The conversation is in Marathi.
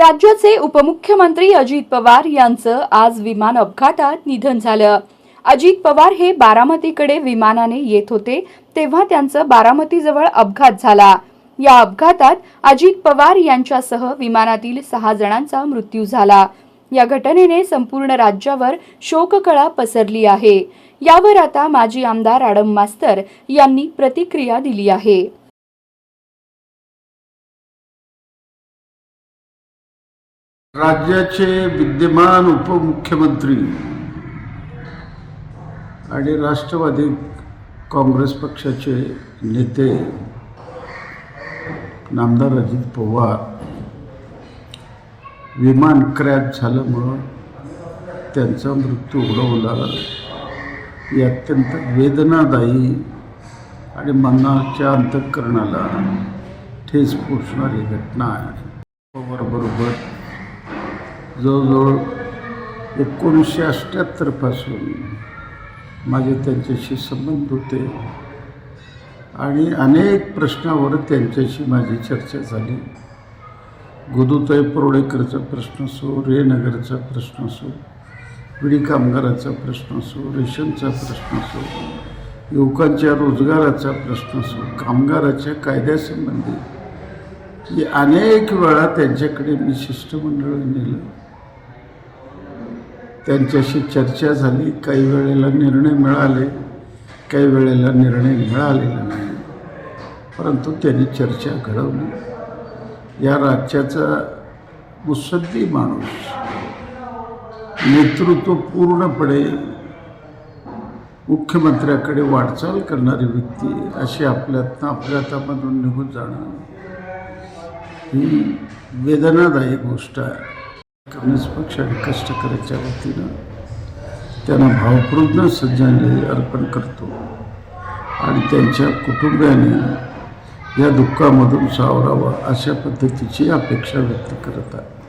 राज्याचे उपमुख्यमंत्री अजित पवार यांचं आज विमान अपघातात निधन झालं. अजित पवार हे बारामतीकडे विमानाने येत होते तेव्हा त्यांचं बारामतीजवळ अपघात झाला. या अपघातात अजित पवार यांच्यासह विमानातील सहा जणांचा मृत्यू झाला. या घटनेने संपूर्ण राज्यावर शोककळा पसरली आहे. यावर आता माजी आमदार आडम मास्तर यांनी प्रतिक्रिया दिली आहे. राज्याचे विद्यमान उपमुख्यमंत्री आणि राष्ट्रवादी काँग्रेस पक्षाचे नेते नामदार अजित पवार विमान क्रॅश झाल्यामुळं त्यांचा मृत्यू ओढवला ही अत्यंत वेदनादायी आणि मनाच्या अंतःकरणाला ठेस पोचणारी घटना आहे. पवारबरोबर जवळजवळ एकोणीसशे अठ्ठ्याहत्तरपासून माझे त्यांच्याशी संबंध होते. आणि अनेक प्रश्नावर त्यांच्याशी माझी चर्चा झाली. गोदूताई परोळेकरचा प्रश्न असो रेनगरचा प्रश्न असो विडी कामगाराचा प्रश्न असो रेशनचा प्रश्न असो युवकांच्या रोजगाराचा प्रश्न असो कामगाराच्या कायद्यासंबंधी की अनेक वेळा त्यांच्याकडे मी शिष्टमंडळ नेलं. त्यांच्याशी चर्चा झाली. काही वेळेला निर्णय मिळाले काही वेळेला निर्णय मिळालेला नाही. परंतु त्यांनी चर्चा घडवली. या राज्याचा मुसद्दी माणूस नेतृत्व पूर्णपणे मुख्यमंत्र्याकडे वाटचाल करणारी व्यक्ती अशी आपल्यातनं आपल्या निघून जाणं ही वेदनादायी गोष्ट आहे. कम्युनिस्ट पक्ष आणि कष्टकऱ्याच्या वतीनं त्यांना भावपूर्ण श्रद्धांजली अर्पण करतो. आणि त्यांच्या कुटुंबियाने या दुःखामधून सावरावं अशा पद्धतीची अपेक्षा व्यक्त करत आहे